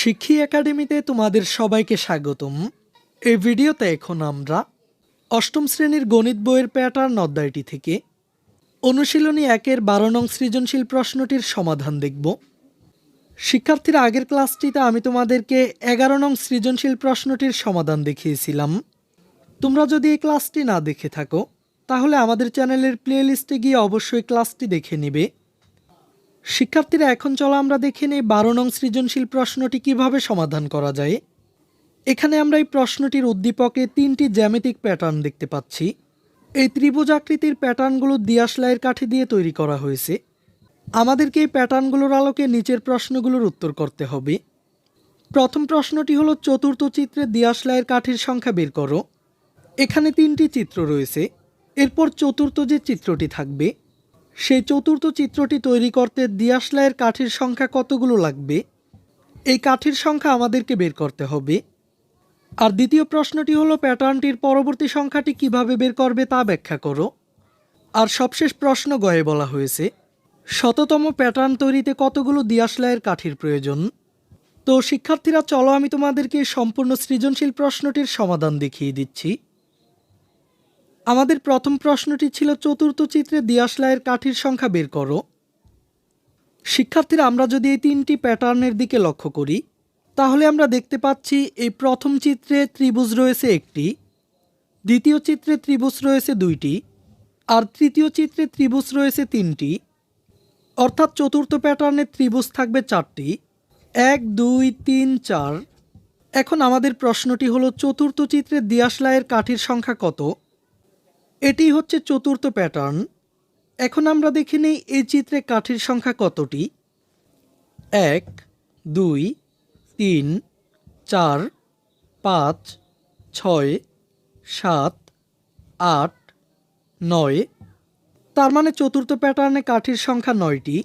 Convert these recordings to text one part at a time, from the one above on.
শিক্ষী একাডেমিতে তোমাদের সবাইকে স্বাগতম। এই ভিডিওতে এখন আমরা অষ্টম শ্রেণির গণিত বইয়ের প্যাটার্ন অধ্যায়টি থেকে অনুশীলনী একের বারো নং সৃজনশীল প্রশ্নটির সমাধান দেখব। শিক্ষার্থীরা আগের ক্লাসটিতে আমি তোমাদেরকে এগারো নং সৃজনশীল প্রশ্নটির সমাধান দেখিয়েছিলাম। তোমরা যদি এই ক্লাসটি না দেখে থাকো, তাহলে আমাদের চ্যানেলের প্লেলিস্টে গিয়ে অবশ্যই ক্লাসটি দেখে নেবে। শিক্ষার্থীরা, এখন চলো আমরা দেখে নেই বারো নং সৃজনশীল প্রশ্নটি কীভাবে সমাধান করা যায়। এখানে আমরা এই প্রশ্নটির উদ্দীপকে তিনটি জ্যামিতিক প্যাটার্ন দেখতে পাচ্ছি। এই ত্রিভুজ আকৃতির প্যাটার্নগুলো দিয়াশলাইয়ের কাঠি দিয়ে তৈরি করা হয়েছে। আমাদেরকে এই প্যাটার্নগুলোর আলোকে নিচের প্রশ্নগুলোর উত্তর করতে হবে। প্রথম প্রশ্নটি হলো, চতুর্থ চিত্রে দিয়াশলাইয়ের কাঠির সংখ্যা বের করো। এখানে তিনটি চিত্র রয়েছে। এরপর চতুর্থ যে চিত্রটি থাকবে সেই চতুর্থ চিত্রটি তৈরি করতে দিয়াশলাইয়ের কাঠির সংখ্যা কতগুলো লাগবে? এই কাঠির সংখ্যা আমাদেরকে বের করতে হবে। আর দ্বিতীয় প্রশ্নটি হলো, প্যাটার্নটির পরবর্তী সংখ্যাটি কীভাবে বের করবে তা ব্যাখ্যা করো। আর সবশেষ প্রশ্ন গয়ে বলা হয়েছে, শততম প্যাটার্ন তৈরিতে কতগুলো দিয়াশলাইয়ের কাঠির প্রয়োজন? তো শিক্ষার্থীরা, চলো আমি তোমাদেরকে সম্পূর্ণ সৃজনশীল প্রশ্নটির সমাধান দেখিয়ে দিচ্ছি। আমাদের প্রথম প্রশ্নটি ছিল চতুর্থ চিত্রে দিয়াশলাইয়ের কাঠির সংখ্যা বের করো। শিক্ষার্থীরা, আমরা যদি এই তিনটি প্যাটার্নের দিকে লক্ষ্য করি, তাহলে আমরা দেখতে পাচ্ছি এই প্রথম চিত্রে ত্রিভুজ রয়েছে একটি, দ্বিতীয় চিত্রে ত্রিভুজ রয়েছে দুইটি, আর তৃতীয় চিত্রে ত্রিভুজ রয়েছে তিনটি। অর্থাৎ চতুর্থ প্যাটার্নে ত্রিভুজ থাকবে চারটি। এক, দুই, তিন, চার। এখন আমাদের প্রশ্নটি হলো, চতুর্থ চিত্রে দিয়াশলাইয়ের কাঠির সংখ্যা কত? এটি হচ্ছে চতুর্থ প্যাটার্ন এখন আমরা দেখে নিই এই চিত্রে কাঠির সংখ্যা কতটি। এক, দুই, তিন, চার, পাঁচ, ছয়, সাত, আট, নয়। তার মানে চতুর্থ প্যাটার্নে কাঠির সংখ্যা নয়টি।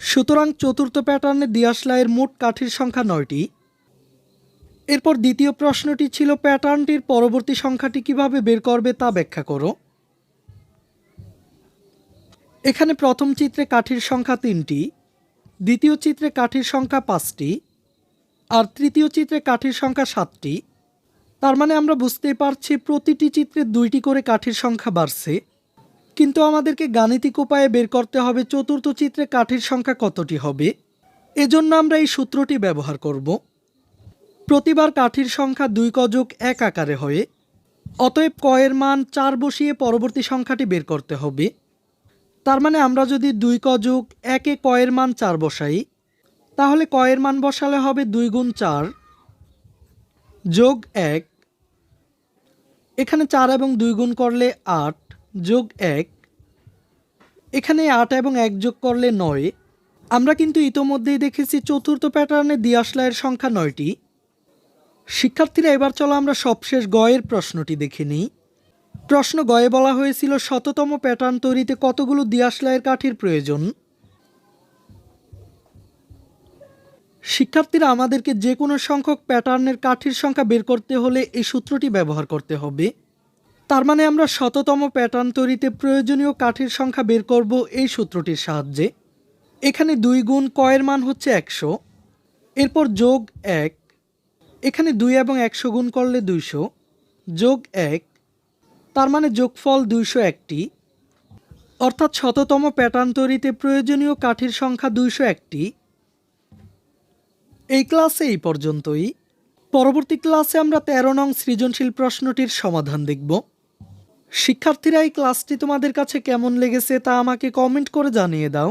সুতরাং চতুর্থ প্যাটার্নে দিয়াশলাইয়ের মোট কাঠির সংখ্যা নয়টি। এরপর দ্বিতীয় প্রশ্নটি ছিল, প্যাটার্নটির পরবর্তী সংখ্যাটি কীভাবে বের করবে তা ব্যাখ্যা করো। এখানে প্রথম চিত্রে কাঠির সংখ্যা তিনটি, দ্বিতীয় চিত্রে কাঠির সংখ্যা পাঁচটি, আর তৃতীয় চিত্রে কাঠির সংখ্যা সাতটি। তার মানে আমরা বুঝতে পারছি প্রতিটি চিত্রে দুইটি করে কাঠির সংখ্যা বাড়ছে। কিন্তু আমাদেরকে গাণিতিক উপায়ে বের করতে হবে চতুর্থ চিত্রে কাঠির সংখ্যা কতটি হবে। এজন্য আমরা এই সূত্রটি ব্যবহার করব। প্রতিবার কাঠির সংখ্যা দুই কযোগ এক আকারে হয়ে, অতএব কয়ের মান চার বসিয়ে পরবর্তী সংখ্যাটি বের করতে হবে। তার মানে আমরা যদি দুই কযোগ একে কয়ের মান চার বসাই, তাহলে কয়ের মান বসালে হবে দুই গুণ চার যোগ এক। এখানে চার এবং দুই গুণ করলে আট যোগ এক। এখানে আট এবং এক যোগ করলে নয়। আমরা কিন্তু ইতোমধ্যেই দেখেছি চতুর্থ প্যাটার্নে দিয়াশলাইয়ের সংখ্যা নয়টি। শিক্ষার্থীরা, এবার চলো আমরা সবশেষ গয়ের প্রশ্নটি দেখে নিই। প্রশ্ন গয়ে বলা হয়েছিল, শততম প্যাটার্ন তৈরিতে কতগুলো দিয়াশলাইয়ের কাঠির প্রয়োজন? শিক্ষার্থীরা, আমাদেরকে যে কোনো সংখ্যক প্যাটার্নের কাঠির সংখ্যা বের করতে হলে এই সূত্রটি ব্যবহার করতে হবে। তার মানে আমরা শততম প্যাটার্ন তৈরিতে প্রয়োজনীয় কাঠির সংখ্যা বের করব এই সূত্রটির সাহায্যে। এখানে দুই গুণ কয়ের মান হচ্ছে একশো। এরপর যোগ এক এখানে দুই এবং একশো গুণ করলে দুইশো, যোগ এক, তার মানে যোগফল দুইশো একটি। অর্থাৎ শততম প্যাটার্ন তৈরিতে প্রয়োজনীয় কাঠির সংখ্যা দুইশো একটি। এই ক্লাসে এই পর্যন্তই। পরবর্তী ক্লাসে আমরা তেরো নং সৃজনশীল প্রশ্নটির সমাধান দেখব। শিক্ষার্থীরা, এই ক্লাসটি তোমাদের কাছে কেমন লেগেছে তা আমাকে কমেন্ট করে জানিয়ে দাও।